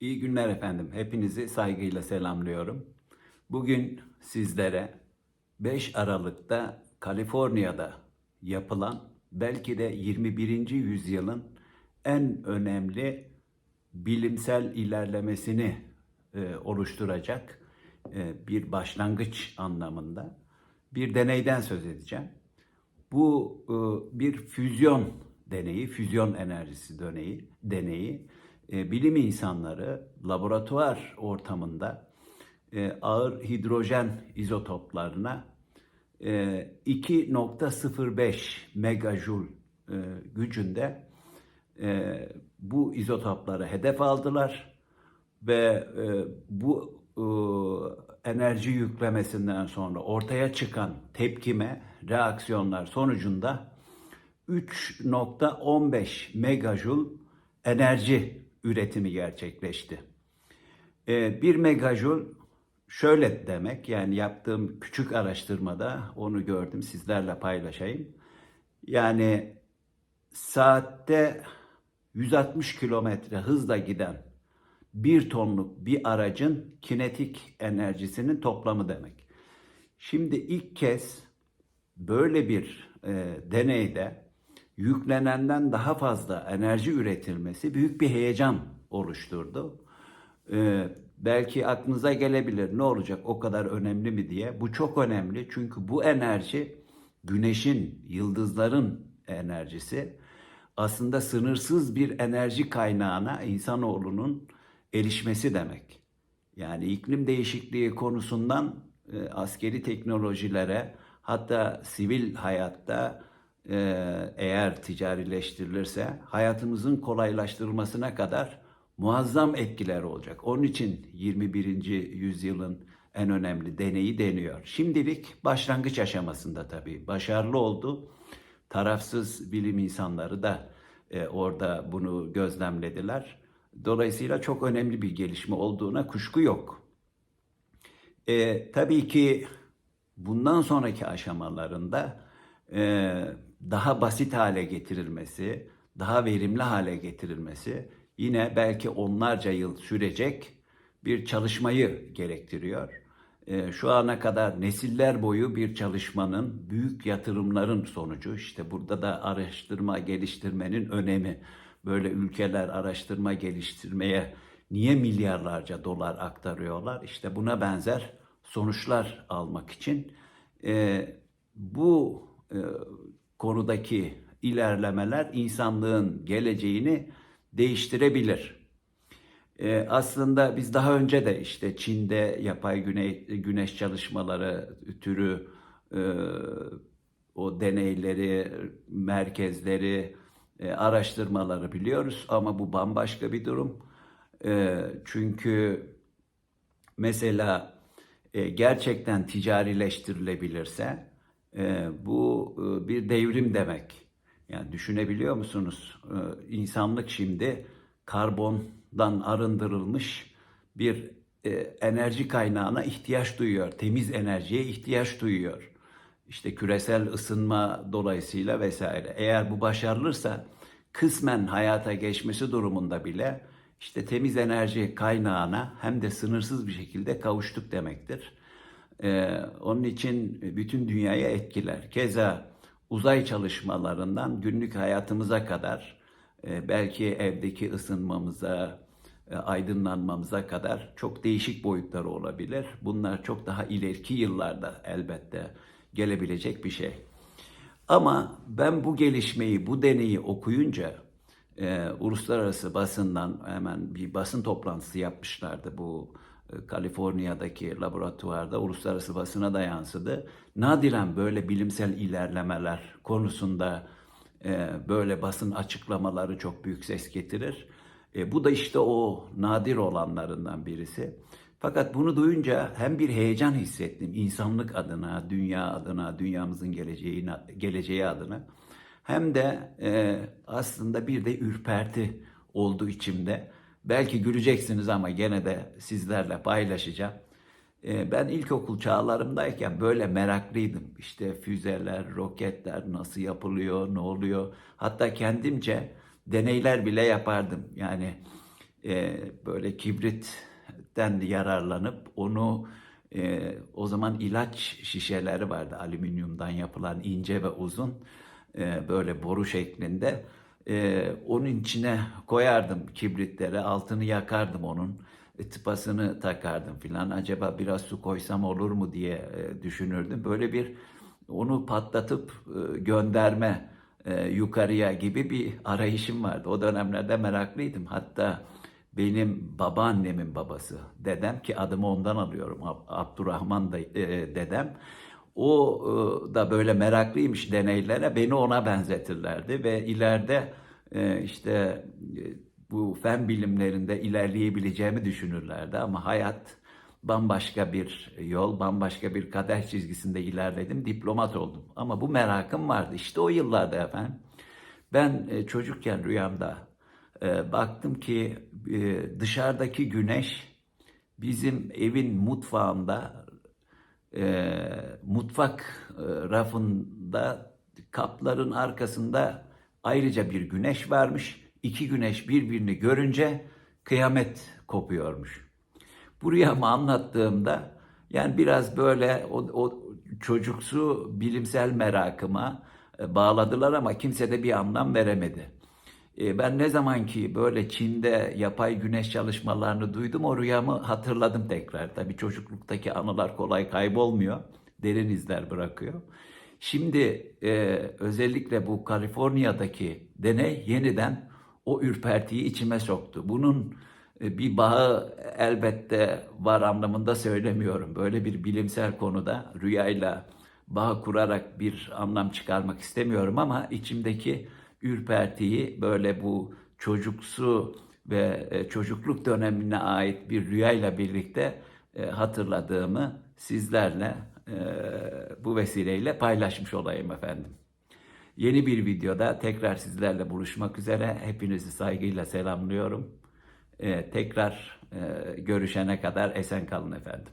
İyi günler efendim. Hepinizi saygıyla selamlıyorum. Bugün sizlere 5 Aralık'ta Kaliforniya'da yapılan belki de 21. yüzyılın en önemli bilimsel ilerlemesini e, oluşturacak e, bir başlangıç anlamında bir deneyden söz edeceğim. Bu e, bir füzyon deneyi, füzyon enerjisi deneyi, deneyi. E, bilim insanları laboratuvar ortamında e, ağır hidrojen izotoplarına e, 2.05 megajoule e, gücünde e, bu izotopları hedef aldılar ve bu enerji yüklemesinden sonra ortaya çıkan tepkime, reaksiyonlar sonucunda 3.15 megajoule enerji üretimi gerçekleşti. E, bir megajoule şöyle demek, yani yaptığım küçük araştırmada onu gördüm, sizlerle paylaşayım. Yani saatte 160 kilometre hızla giden bir tonluk bir aracın kinetik enerjisinin toplamı demek. Şimdi ilk kez böyle bir e, deneyde yüklenenden daha fazla enerji üretilmesi büyük bir heyecan oluşturdu. E, belki aklınıza gelebilir ne olacak o kadar önemli mi diye. Bu çok önemli çünkü bu enerji güneşin, yıldızların enerjisi aslında sınırsız bir enerji kaynağına insanoğlunun erişmesi demek. Yani iklim değişikliği konusundan e, askeri teknolojilere hatta sivil hayatta eğer ticarileştirilirse hayatımızın kolaylaştırılmasına kadar muazzam etkiler olacak. Onun için 21. yüzyılın en önemli deneyi deniyor. Şimdilik başlangıç aşamasında tabii başarılı oldu. Tarafsız bilim insanları da e, orada bunu gözlemlediler. Dolayısıyla çok önemli bir gelişme olduğuna kuşku yok. E, tabii ki bundan sonraki aşamalarında e, daha basit hale getirilmesi, daha verimli hale getirilmesi yine belki onlarca yıl sürecek bir çalışmayı gerektiriyor. E, şu ana kadar nesiller boyu bir çalışmanın, büyük yatırımların sonucu. İşte burada da araştırma, geliştirmenin önemi. Böyle ülkeler araştırma geliştirmeye niye milyarlarca dolar aktarıyorlar? İşte buna benzer sonuçlar almak için e, bu e, konudaki ilerlemeler insanlığın geleceğini değiştirebilir. Ee, aslında biz daha önce de işte Çin'de yapay güne, güneş çalışmaları türü e, o deneyleri, merkezleri, e, araştırmaları biliyoruz ama bu bambaşka bir durum. E, çünkü mesela e, gerçekten ticarileştirilebilirse e, bu e, bir devrim demek. Yani düşünebiliyor musunuz? E, insanlık şimdi karbondan arındırılmış bir e, enerji kaynağına ihtiyaç duyuyor. Temiz enerjiye ihtiyaç duyuyor. İşte küresel ısınma dolayısıyla vesaire. Eğer bu başarılırsa kısmen hayata geçmesi durumunda bile işte temiz enerji kaynağına hem de sınırsız bir şekilde kavuştuk demektir. Ee, onun için bütün dünyaya etkiler. Keza uzay çalışmalarından günlük hayatımıza kadar e, belki evdeki ısınmamıza, e, aydınlanmamıza kadar çok değişik boyutları olabilir. Bunlar çok daha ileriki yıllarda elbette gelebilecek bir şey. Ama ben bu gelişmeyi, bu deneyi okuyunca e, uluslararası basından hemen bir basın toplantısı yapmışlardı bu e, Kaliforniya'daki laboratuvarda uluslararası basına da yansıdı. Nadiren böyle bilimsel ilerlemeler konusunda e, böyle basın açıklamaları çok büyük ses getirir. E, bu da işte o nadir olanlarından birisi. Fakat bunu duyunca hem bir heyecan hissettim insanlık adına, dünya adına, dünyamızın geleceği, geleceği adına. Hem de e, aslında bir de ürperti oldu içimde. Belki güleceksiniz ama gene de sizlerle paylaşacağım. E, ben ilkokul çağlarımdayken böyle meraklıydım. İşte füzeler, roketler nasıl yapılıyor, ne oluyor. Hatta kendimce deneyler bile yapardım. Yani e, böyle kibritten yararlanıp onu e, o zaman ilaç şişeleri vardı alüminyumdan yapılan ince ve uzun e, böyle boru şeklinde. E, onun içine koyardım kibritleri, altını yakardım onun, e, tıpasını takardım filan. Acaba biraz su koysam olur mu diye e, düşünürdüm. Böyle bir onu patlatıp e, gönderme e, yukarıya gibi bir arayışım vardı. O dönemlerde meraklıydım. Hatta benim babaannemin babası, dedem ki adımı ondan alıyorum, Ab- Abdurrahman da, e, dedem. O e, da böyle meraklıymış deneylere, beni ona benzetirlerdi ve ileride e, işte e, bu fen bilimlerinde ilerleyebileceğimi düşünürlerdi ama hayat bambaşka bir yol, bambaşka bir kader çizgisinde ilerledim, diplomat oldum. Ama bu merakım vardı. İşte o yıllarda efendim. Ben çocukken rüyamda baktım ki dışarıdaki güneş bizim evin mutfağında e, mutfak e, rafında kapların arkasında ayrıca bir güneş varmış. İki güneş birbirini görünce kıyamet kopuyormuş. Bu rüyamı anlattığımda yani biraz böyle o, o çocuksu bilimsel merakıma e, bağladılar ama kimse de bir anlam veremedi. E, Ben ne zaman ki böyle Çin'de yapay güneş çalışmalarını duydum o rüyamı hatırladım tekrar. Tabii çocukluktaki anılar kolay kaybolmuyor. Derin izler bırakıyor. Şimdi e, özellikle bu Kaliforniya'daki deney yeniden o ürpertiyi içime soktu. Bunun e, bir bağı elbette var anlamında söylemiyorum. Böyle bir bilimsel konuda rüyayla bağ kurarak bir anlam çıkarmak istemiyorum ama içimdeki ürpertiyi böyle bu çocuksu ve e, çocukluk dönemine ait bir rüyayla birlikte e, hatırladığımı sizlerle e, bu vesileyle paylaşmış olayım efendim. Yeni bir videoda tekrar sizlerle buluşmak üzere. Hepinizi saygıyla selamlıyorum. Tekrar görüşene kadar esen kalın efendim.